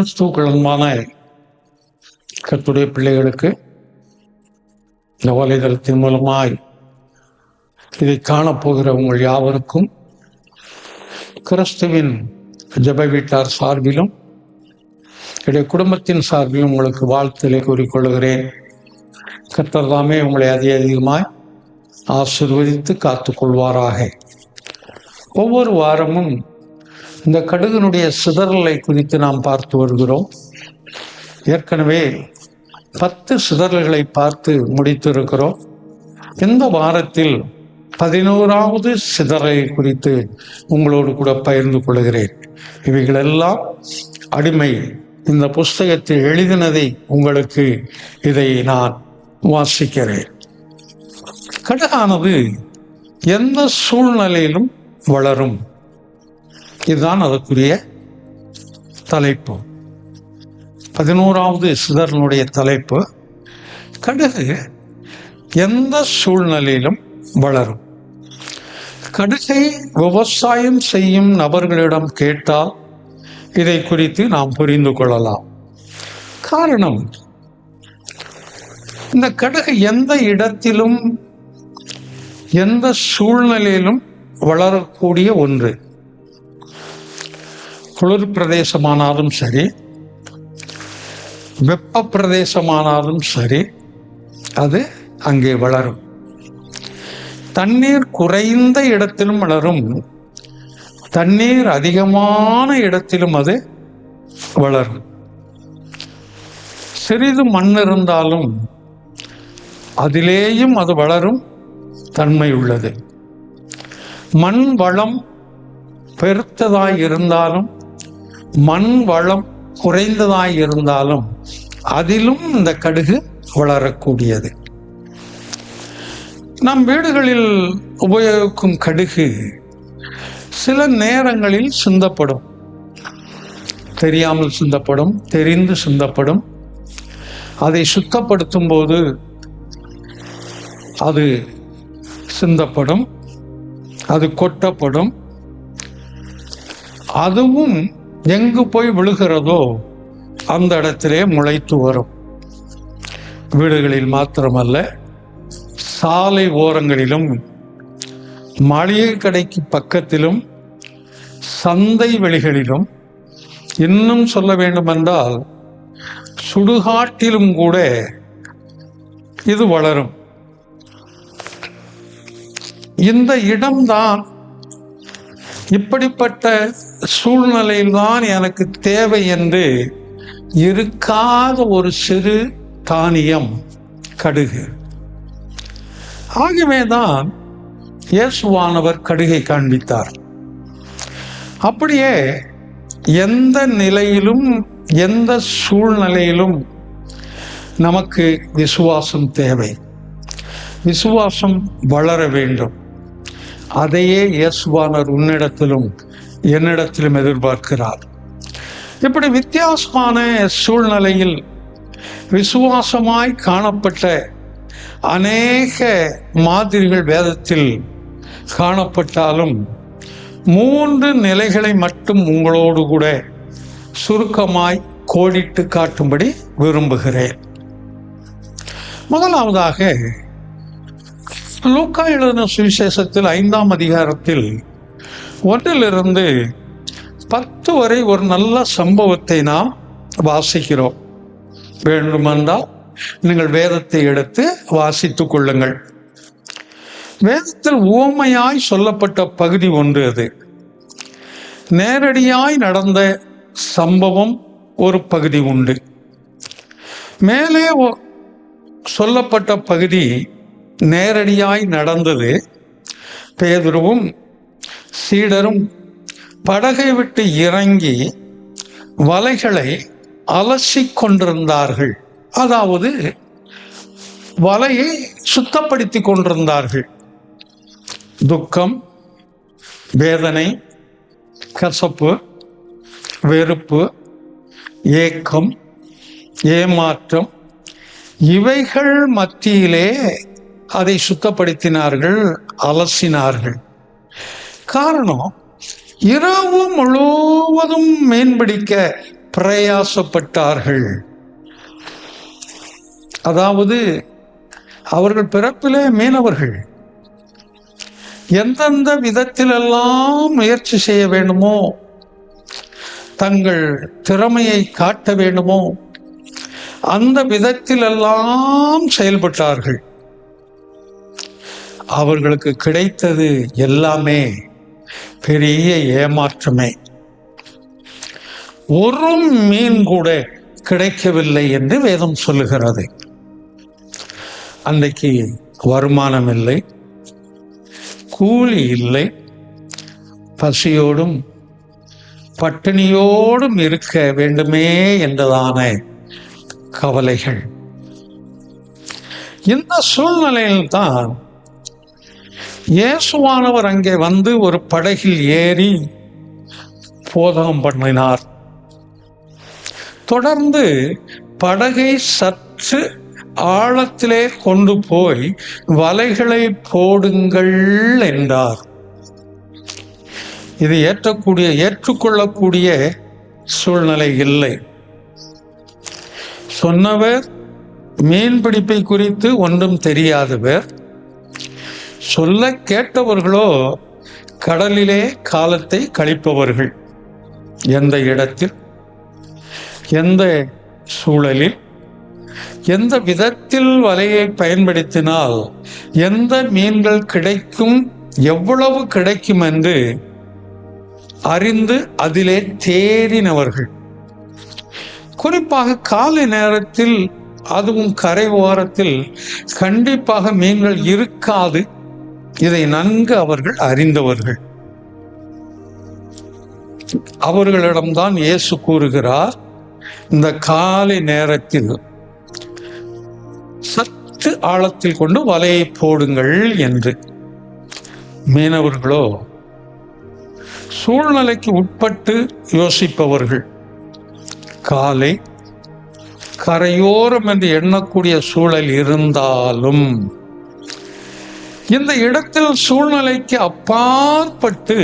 கிறிஸ்துக்களமான கத்துடைய பிள்ளைகளுக்கு இந்த வலைதளத்தின் மூலமாய் இதை காணப்போகிற உங்கள் யாவருக்கும் கிறிஸ்துவின் ஜப வீட்டார் சார்பிலும் என்னுடைய குடும்பத்தின் சார்பிலும் உங்களுக்கு வாழ்த்துக்களை கூறிக்கொள்கிறேன். கர்த்தர் தாமே உங்களை அதிக அதிகமாய் ஆசிர்வதித்து காத்துக்கொள்வாராக. ஒவ்வொரு வாரமும் இந்த கடுகனுடைய சிதறலை குறித்து நாம் பார்த்து வருகிறோம். ஏற்கனவே பத்து சிதறல்களை பார்த்து முடித்திருக்கிறோம். இந்த வாரத்தில் பதினோராவது சிதறலை குறித்து உங்களோடு கூட பகிர்ந்து கொள்கிறேன். இவைகளெல்லாம் அடிமை இந்த புஸ்தகத்தை எழுதினதை உங்களுக்கு இதை நான் வாசிக்கிறேன். கடுகானது எந்த சூழ்நிலையிலும் வளரும். இதுதான் அதற்குரிய தலைப்பு. பதினோராவது சிதறனுடைய தலைப்பு கடுகு எந்த சூழ்நிலையிலும் வளரும். கடுகை விவசாயம் செய்யும் நபர்களிடம் கேட்டால் இதை குறித்து நாம் புரிந்து கொள்ளலாம். காரணம் இந்த கடுகு எந்த இடத்திலும் எந்த சூழ்நிலையிலும் வளரக்கூடிய ஒன்று. குளிர் பிரதேசமானாலும் சரி வெப்ப பிரதேசமானாலும் சரி அது அங்கே வளரும். தண்ணீர் குறைந்த இடத்திலும் வளரும். தண்ணீர் அதிகமான இடத்திலும் அது வளரும். சிறிது மண் இருந்தாலும் அதிலேயும் அது வளரும் தன்மை உள்ளது. மண் வளம் பெருத்ததாய் இருந்தாலும் மண் வளம் குறைந்ததாய் இருந்தாலும் அதிலும் இந்த கடுகு வளரக்கூடியது. நம் வீடுகளில் உபயோகிக்கும் கடுகு சில நேரங்களில் சிந்தப்படும் தெரியாமல் சிந்தப்படும் தெரிந்து சிந்தப்படும் அதை சுத்தப்படுத்தும் போது அது சிந்தப்படும் அது கொட்டப்படும். அதுவும் எங்கு போய் விழுகிறதோ அந்த இடத்திலே முளைத்து வரும். வீடுகளில் மாத்திரமல்ல சாலை ஓரங்களிலும் மளிகை கடைக்கு பக்கத்திலும் சந்தை வெளிகளிலும் இன்னும் சொல்ல வேண்டுமென்றால் சுடுகாட்டிலும் கூட இது வளரும். இந்த இடம்தான் இப்படிப்பட்ட சூழ்நிலையில்தான் எனக்கு தேவை என்று இருக்காத ஒரு சிறு தானியம் கடுகு. ஆகவேதான் இயேசுவானவர் கடுகை காண்பித்தார். அப்படியே எந்த நிலையிலும் எந்த சூழ்நிலையிலும் நமக்கு விசுவாசம் தேவை. விசுவாசம் வளர வேண்டும். அதையே இயேசுவானர் உன்னிடத்திலும் என்னிடத்திலும் எதிர்பார்க்கிறார். இப்படி வித்தியாசமான சூழ்நிலையில் விசுவாசமாய் காணப்பட்ட அநேக மாதிரிகள் வேதத்தில் காணப்பட்டாலும் மூன்று நிலைகளை மட்டும் உங்களோடு கூட சுருக்கமாய் கோடிட்டு காட்டும்படி விரும்புகிறேன். முதலாவதாக லூக்கா எழுதின சுவிசேஷத்தில் ஐந்தாம் அதிகாரத்தில் ஒன்றிலிருந்து பத்து வரை ஒரு நல்ல சம்பவத்தை நாம் வாசிக்கிறோம். வேண்டுமென்றால் நீங்கள் வேதத்தை எடுத்து வாசித்துக் கொள்ளுங்கள். வேதத்தில் ஓமையாய் சொல்லப்பட்ட பகுதி ஒன்று அது. நேரடியாய் நடந்த சம்பவம் ஒரு பகுதி உண்டு. மேலே சொல்லப்பட்ட பகுதி நேரடியாய் நடந்தது. பேதுருவும் சீடரும் படகை விட்டு இறங்கி வலைகளை அலசி கொண்டிருந்தார்கள். அதாவது வலையை சுத்தப்படுத்தி கொண்டிருந்தார்கள். துக்கம் வேதனை கசப்பு வெறுப்பு ஏக்கம் ஏமாற்றம் இவைகள் மத்தியிலே அதை சுத்தப்படுத்தினார்கள் அலசினார்கள். காரணம் இரவு முழுவதும் மேம்படிக்க பிரயாசப்பட்டார்கள். அதாவது அவர்கள் பிறப்பிலே மீனவர்கள். எந்தெந்த விதத்திலெல்லாம் முயற்சி செய்ய வேண்டுமோ தங்கள் திறமையை காட்ட வேண்டுமோ அந்த விதத்திலெல்லாம் செயல்பட்டார்கள். அவர்களுக்கு கிடைத்தது எல்லாமே பெரிய ஏமாற்றமே. ஒரு மீன் கூட கிடைக்கவில்லை என்று வேதம் சொல்லுகிறது. அன்றைக்கு வருமானம் இல்லை கூலி இல்லை பசியோடும் பட்டினியோடும் இருக்க வேண்டுமே என்றதான கவலைகள். இந்த சூழ்நிலையில்தான் இயேசுவானவர் அங்கே வந்து ஒரு படகில் ஏறி போதகம் பண்ணினார். தொடர்ந்து படகை சற்று ஆழத்திலே கொண்டு போய் வலைகளை போடுங்கள் என்றார். இது ஏற்றக்கூடிய ஏற்றுக்கொள்ளக்கூடிய சூழ்நிலை இல்லை. சொன்னவர் மீன்பிடிப்பை குறித்து ஒன்றும் தெரியாதவர் சொல்ல கேட்டவர்களோ கடலிலே காலத்தை கழிப்பவர்கள். எந்த இடத்தில்? எந்த சூழலில்? எந்த விதத்தில் வலையை பயன்படுத்தினால் எந்த மீன்கள் கிடைக்கும் எவ்வளவு கிடைக்கும் என்று அறிந்து அதிலே தேறினவர்கள். குறிப்பாக காலை நேரத்தில் அதுவும் கரை ஓரத்தில் கண்டிப்பாக மீன்கள் இருக்காது. இதை நன்கு அவர்கள் அறிந்தவர்கள். அவர்களிடம்தான் இயேசு கூறுகிறார் இந்த காலை நேரத்தில் சற்று ஆழத்தில் கொண்டு வலையை போடுங்கள் என்று. மீனவர்களோ சூழ்நிலைக்கு உட்பட்டு யோசிப்பவர்கள் காலை கரையோரம் என்று எண்ணக்கூடிய சூழல் இருந்தாலும் இந்த இடத்தில் சூழ்நிலைக்கு அப்பாற்பட்டு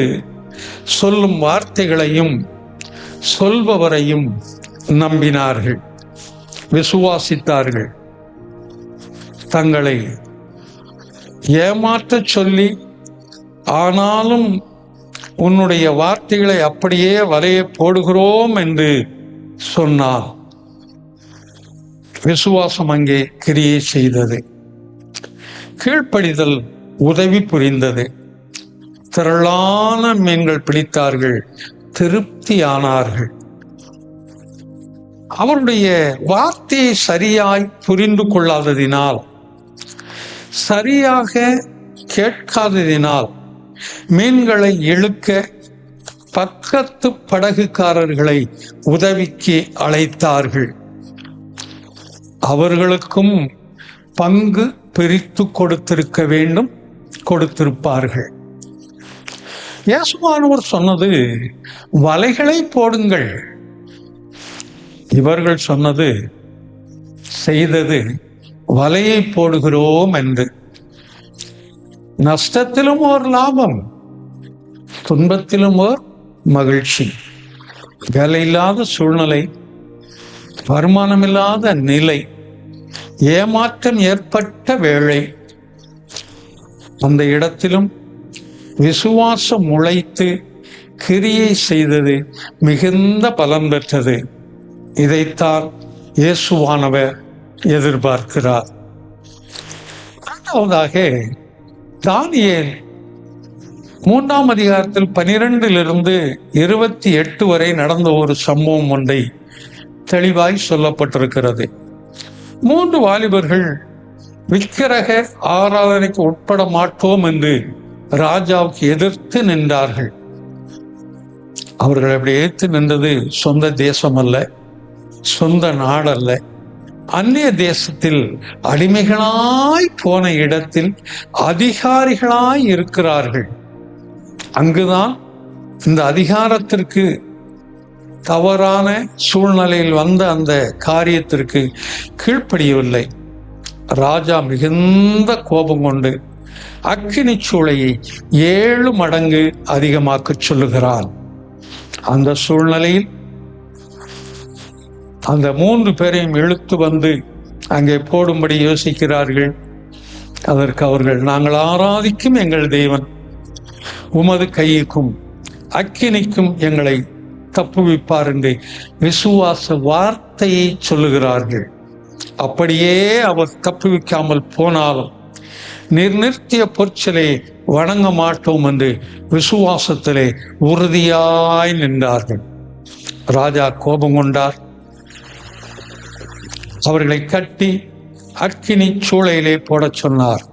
சொல்லும் வார்த்தைகளையும் சொல்பவரையும் நம்பினார்கள் விசுவாசித்தார்கள். தங்களை ஏமாற்றச் சொல்லி ஆனாலும் உன்னுடைய வார்த்தைகளை அப்படியே வரைய போடுகிறோம் என்று சொன்னார். விசுவாசம் அங்கே கிரியை செய்தது. கீழ்ப்படிதல் உதவி புரிந்தது. திரளான மீன்கள் பிடித்தார்கள். திருப்தியானார்கள். அவருடைய வார்த்தையை சரியாய் புரிந்து கொள்ளாததினால் சரியாக கேட்காததினால் மீன்களை இழுக்க பக்கத்து படகுக்காரர்களை உதவிக்கு அழைத்தார்கள். அவர்களுக்கும் பங்கு பிரித்து கொடுத்திருக்க வேண்டும். கொடுத்திருப்பார்கள். இயேசுவானவர் சொன்னது வலைகளை போடுங்கள். இவர்கள் சொன்னது செய்தது வலையை போடுகிறோம் என்று. நஷ்டத்திலும் ஓர் லாபம் துன்பத்திலும் ஓர் மகிழ்ச்சி. வேலையில்லாத சூழ்நிலை வருமானமில்லாத நிலை ஏமாற்றம் ஏற்பட்ட வேலை அந்த இடத்திலும் விசுவாசம் முளைத்து கிரியை செய்தது மிகுந்த பலம் பெற்றது. இதைத்தான் இயேசுவானவர் எதிர்பார்க்கிறார். இரண்டாவதாக தானியேல் மூன்றாம் அதிகாரத்தில் பனிரெண்டிலிருந்து இருபத்தி எட்டு வரை நடந்த ஒரு சம்பவம் ஒன்றை தெளிவாய் சொல்லப்பட்டிருக்கிறது. மூன்று வாலிபர்கள் விக்கிரக ஆராதனைக்கு உட்பட மாட்டோம் என்று ராஜாவுக்கு எதிர்த்து நின்றார்கள். அவர்கள் அப்படி எதிர்த்து நின்றது சொந்த தேசம் அல்ல சொந்த நாடல்ல. அந்நிய தேசத்தில் அடிமைகளாய் போன இடத்தில் அதிகாரிகளாய் இருக்கிறார்கள். அங்குதான் இந்த அதிகாரத்திற்கு தவறான சூழ்நிலையில் வந்த அந்த காரியத்திற்கு கீழ்ப்படியவில்லை. ராஜா மிகுந்த கோபம் கொண்டு அக்கினி சூளையை ஏழு மடங்கு அதிகமாக்கச் சொல்லுகிறான். அந்த சூழ்நிலையில் அந்த மூன்று பேரையும் இழுத்து வந்து அங்கே போடும்படி யோசிக்கிறார்கள். அதற்கு அவர்கள் நாங்கள் ஆராதிக்கும் எங்கள் தேவன் உமது கையுக்கும் அக்கினிக்கும் எங்களை தப்புவிப்பார் என்று விசுவாச வார்த்தையை சொல்லுகிறார்கள். அப்படியே அவர் தப்புவிக்காமல் போனாலும் நிர்நிறுத்திய பொற்சலை வணங்க மாட்டோம் என்று விசுவாசத்திலே உறுதியாய் நின்றார்கள். ராஜா கோபம் கொண்டார். அவர்களை கட்டி அக்கினி சூளையிலே போடச் சொன்னார்.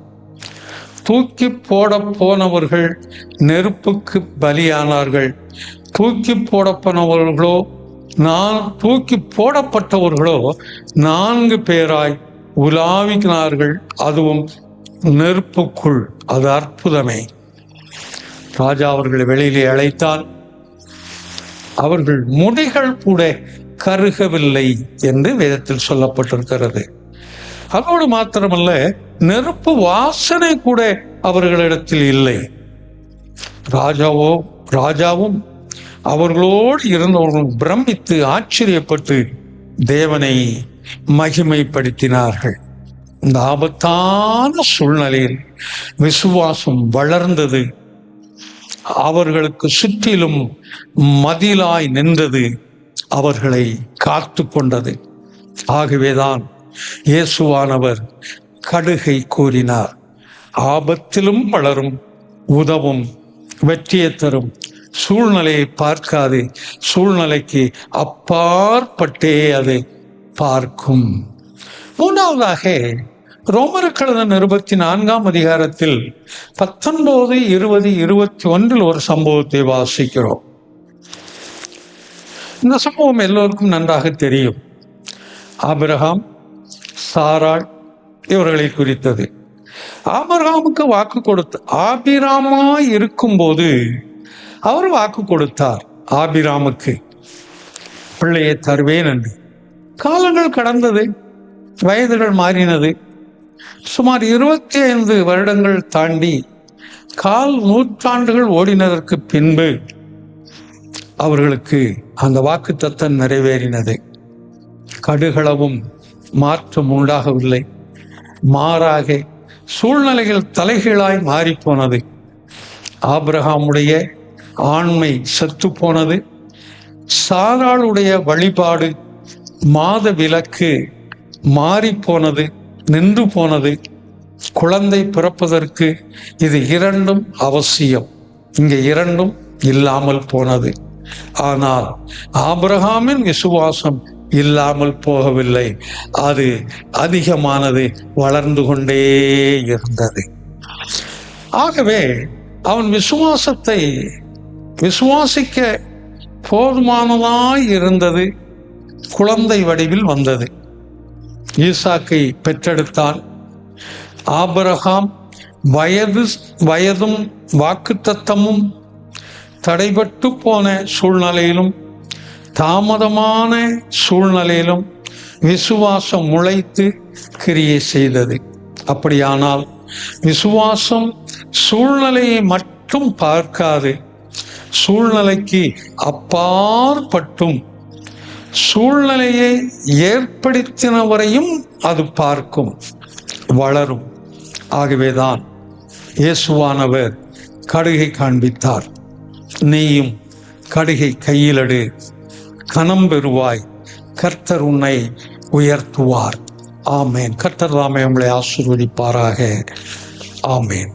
தூக்கி போட போனவர்கள் நெருப்புக்கு பலியானார்கள். தூக்கி போட போனவர்களோ நான் தூக்கி போடப்பட்டவர்களோ நான்கு பேராய் உலாவினார்கள். அதுவும் நெருப்புக்குள். அது அற்புதமே. ராஜா அவர்களை வெளியிலே அழைத்தால் அவர்கள் முடிகள் கூட கருகவில்லை என்று வேதத்தில் சொல்லப்பட்டிருக்கிறது. அதோடு மாத்திரமல்ல நெருப்பு வாசனை கூட அவர்களிடத்தில் இல்லை. ராஜாவோ ராஜாவும் அவர்களோடு இருந்தவர்களும் பிரமித்து ஆச்சரியப்பட்டு தேவனை மகிமைப்படுத்தினார்கள். இந்த ஆபத்தான சூழ்நிலையில் விசுவாசம் வளர்ந்தது. அவர்களுக்கு சுற்றிலும் மதிலாய் நின்றது அவர்களை காத்து கொண்டது. ஆகவேதான் இயேசுவானவர் கடுகை கூறினார். ஆபத்திலும் வளரும் உதவும் வெற்றியை தரும் சூழ்நிலையை பார்க்காது. சூழ்நிலைக்கு அப்பாற்பட்டே அதை பார்க்கும். மூன்றாவதாக ரோமருக்கழுத நிருபத்தி நான்காம் அதிகாரத்தில் பத்தொன்பது இருபது இருபத்தி ஒன்றில் ஒரு சம்பவத்தை வாசிக்கிறோம். இந்த சம்பவம் எல்லோருக்கும் நன்றாக தெரியும். ஆபிரகாம் சாராள் இவர்களை குறித்தது. ஆபிரகாமுக்கு வாக்கு கொடுத்து ஆபிராமா இருக்கும்போது அவர் வாக்கு கொடுத்தார் ஆபிராமுக்கு. பிள்ளையை தருவேன் என்று காலங்கள் கடந்தது வயதுகள் மாறினது. சுமார் இருபத்தி ஐந்து வருடங்கள் தாண்டி கால் நூற்றாண்டுகள் ஓடினதற்கு பின்பு அவர்களுக்கு அந்த வாக்கு தத்தம் நிறைவேறினது. கடுகளவும் மாற்றம் உண்டாகவில்லை. மாறாக சூழ்நிலைகள் தலைகீழாய் மாறிப்போனது. ஆப்ரஹாமுடைய ஆண்மை செத்து போனது. சாராளுடைய வழிபாடு மாத விலக்கு மாறி போனது நின்று போனது. குழந்தை பிறப்பதற்கு இது இரண்டும் அவசியம். இங்கே இரண்டும் இல்லாமல் போனது. ஆனால் ஆபிரகாமின் விசுவாசம் இல்லாமல் போகவில்லை. அது அதிகமானது வளர்ந்து கொண்டே இருந்தது. ஆகவே அவன் விசுவாசத்தை விசுவாசிக்க போதுமானதாய் இருந்தது. குழந்தை வடிவில் வந்தது. ஈசாக்கை பெற்றெடுத்தால் ஆபரகாம் வயது வயதும் வாக்குத்தத்தமும் தடைபட்டு போன சூழ்நிலையிலும் தாமதமான சூழ்நிலையிலும் விசுவாசம் முளைத்து கிரியை செய்தது. அப்படியானால் விசுவாசம் சூழ்நிலையை மட்டும் பார்க்காது சூழ்நிலைக்கு அப்பாற்பட்டும். சூழ்நிலையை ஏற்படுத்தினவரையும் அது பார்க்கும் வளரும். ஆகவேதான் இயேசுவானவர் கடுகை காண்பித்தார். நீயும் கடுகை கையிலடு கனம் பெறுவாய் கர்த்தர் உன்னை உயர்த்துவார். ஆமேன். கர்த்தர் தாமே உங்களை ஆசீர்வதிப்பாராக. ஆமேன்.